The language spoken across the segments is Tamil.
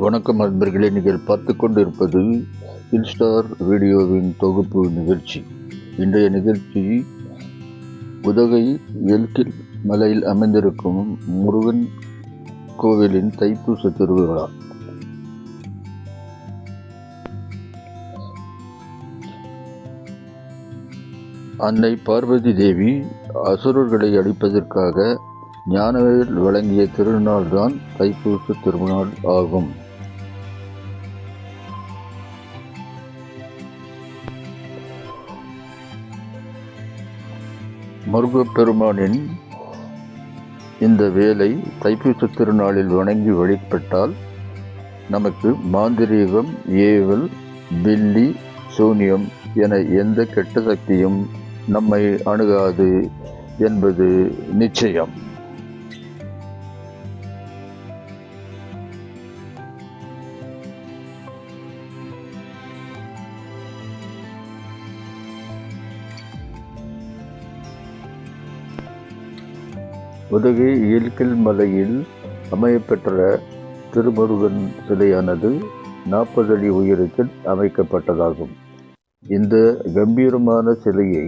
வணக்கம் அன்பர்களே நீங்கள் பார்த்து கொண்டிருப்பது இன்ஸ்டார் வீடியோவின் தொகுப்பு நிகழ்ச்சி. இன்றைய நிகழ்ச்சி உதகை எல்கில் மலையில் அமைந்திருக்கும் முருகன் கோவிலின் தைப்பூச திருவிழா. அன்னை பார்வதி தேவி அசுரர்களை அழிப்பதற்காக ஞானவேல் வழங்கிய திருநாள்தான் தைப்பூச திருநாள் ஆகும். முருகப்பெருமானின் இந்த வேலை தைப்பூச திருநாளில் வணங்கி வழிபட்டால் நமக்கு மாந்திரீகம் ஏவல் பில்லி சூனியம் என எந்த கெட்ட சக்தியும் நம்மை அணுகாது என்பது நிச்சயம். உதவி இயல்கில் மலையில் அமையப்பெற்ற திருமுருகன் சிலையானது நாற்பது அடி உயரத்தில் அமைக்கப்பட்டதாகும். இந்த கம்பீரமான சிலையை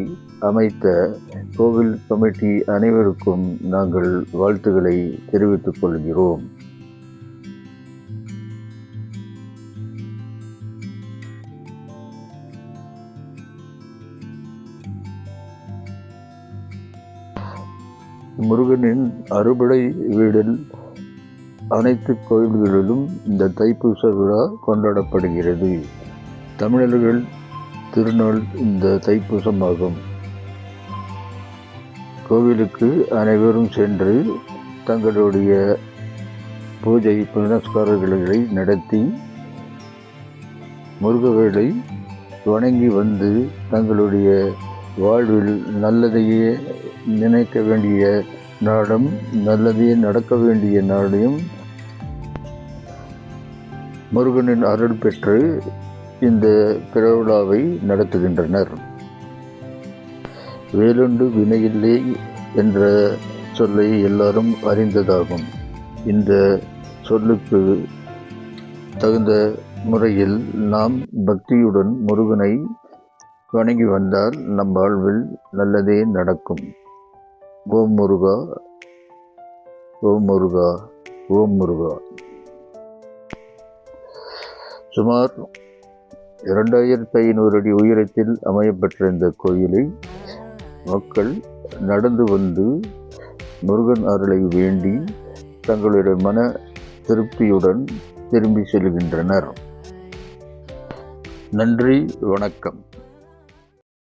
அமைத்த கோவில் கமிட்டி அனைவருக்கும் நாங்கள் வாழ்த்துக்களை தெரிவித்துக் கொள்கிறோம். முருகனின் அறுபடை வீடில் அனைத்து கோயில்களிலும் இந்த தைப்பூச விழா கொண்டாடப்படுகிறது. தமிழர்கள் திருநாள் இந்த தைப்பூசமாகும். கோவிலுக்கு அனைவரும் சென்று தங்களுடைய பூஜை புனஸ்காரங்களை நடத்தி முருகவேளை வணங்கி வந்து தங்களுடைய வாழ்வில் நல்லதையே நினைக்க வேண்டிய நாடும் நல்லதே நடக்க வேண்டிய நாடையும் முருகனின் அருள் பெற்று இந்த பிறவிழாவை நடத்துகின்றனர். வேலுண்டு வினையில்லை என்ற சொல்லை எல்லாரும் அறிந்ததாகும். இந்த சொல்லுக்கு தகுந்த முறையில் நாம் பக்தியுடன் முருகனை வணங்கி வந்தால் நம் வாழ்வில் நல்லதே நடக்கும். ஓம் முருகா ஓம் முருகா ஓம் முருகா. சுமார் இரண்டாயிரத்தி ஐநூறு அடி உயரத்தில் அமையப்பெற்ற இந்த கோயிலை மக்கள் நடந்து வந்து முருகன் அருளை வேண்டி தங்களுடைய மன திருப்தியுடன் திரும்பி செல்கின்றனர். நன்றி வணக்கம்.